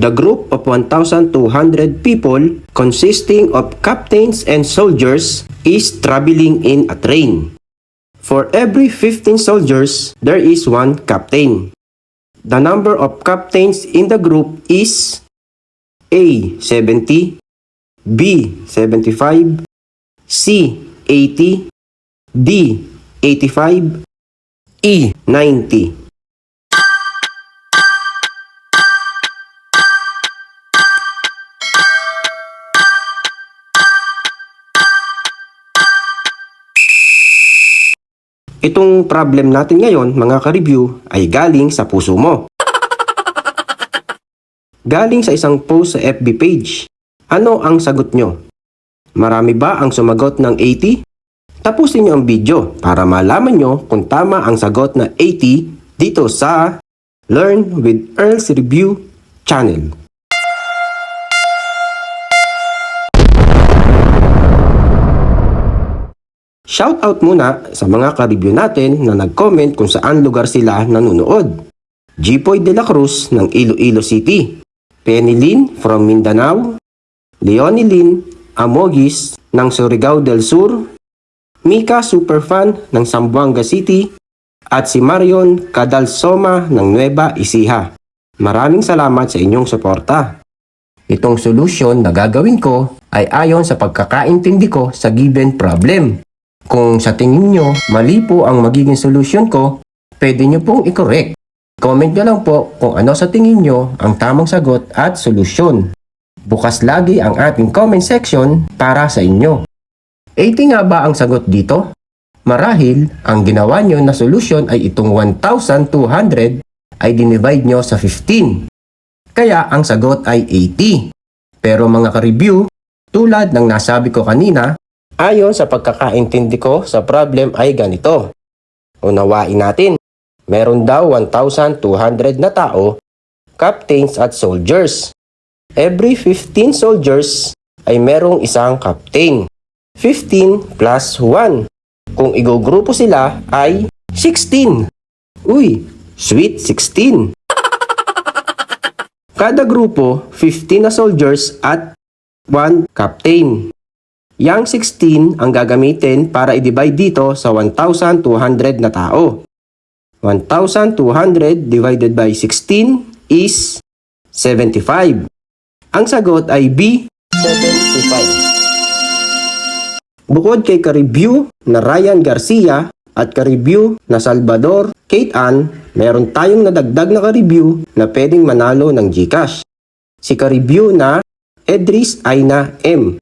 The group of 1,200 people consisting of captains and soldiers is traveling in a train. For every 15 soldiers, there is one captain. The number of captains in the group is A. 70 B. 75 C. 80 D. 85 E. 90 Itong problem natin ngayon, mga ka-review, ay galing sa puso mo. Galing sa isang post sa FB page. Ano ang sagot nyo? Marami ba ang sumagot ng 80? Tapusin nyo ang video para malaman nyo kung tama ang sagot na 80 dito sa Learn with Earl's Review channel. Shoutout muna sa mga ka-review natin na nag-comment kung saan lugar sila nanonood. Jipoy de la Cruz ng Iloilo City. Penny Lin from Mindanao. Leonie Lin Amogis ng Surigao del Sur. Mika Superfan ng Zamboanga City. At si Marion Cadalsoma ng Nueva Ecija. Maraming salamat sa inyong suporta. Itong solusyon na gagawin ko ay ayon sa pagkakaintindi ko sa given problem. Kung sa tingin nyo mali po ang magiging solusyon ko, pwede nyo pong i-correct. Comment nyo lang po kung ano sa tingin nyo ang tamang sagot at solusyon. Bukas lagi ang ating comment section para sa inyo. 80 nga ba ang sagot dito? Marahil, ang ginawa nyo na solusyon ay itong 1,200 ay dinivide nyo sa 15. Kaya ang sagot ay 80. Pero mga ka-review, tulad ng nasabi ko kanina, ayon sa pagkakaintindi ko sa problem ay ganito. Unawain natin, meron daw 1,200 na tao, captains at soldiers. Every 15 soldiers ay merong isang captain. 15 plus 1. Kung igugrupo sila ay 16. Uy, sweet 16. Kada grupo, 15 na soldiers at 1 captain. Yang 16 ang gagamitin para i-divide dito sa 1,200 na tao. 1,200 divided by 16 is 75. Ang sagot ay B, 75. Bukod kay ka-review na Ryan Garcia at ka-review na Salvador Kate Ann, meron tayong nadagdag na ka-review na pwedeng manalo ng GCash. Si ka-review na Edris Aina M.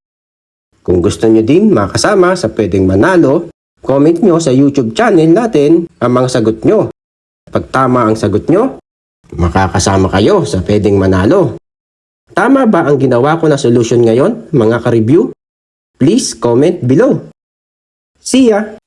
Kung gusto nyo din makasama sa pwedeng manalo, comment nyo sa YouTube channel natin ang mga sagot nyo. Pag tama ang sagot nyo, makakasama kayo sa pwedeng manalo. Tama ba ang ginawa ko na solution ngayon, mga ka-review? Please comment below. See ya!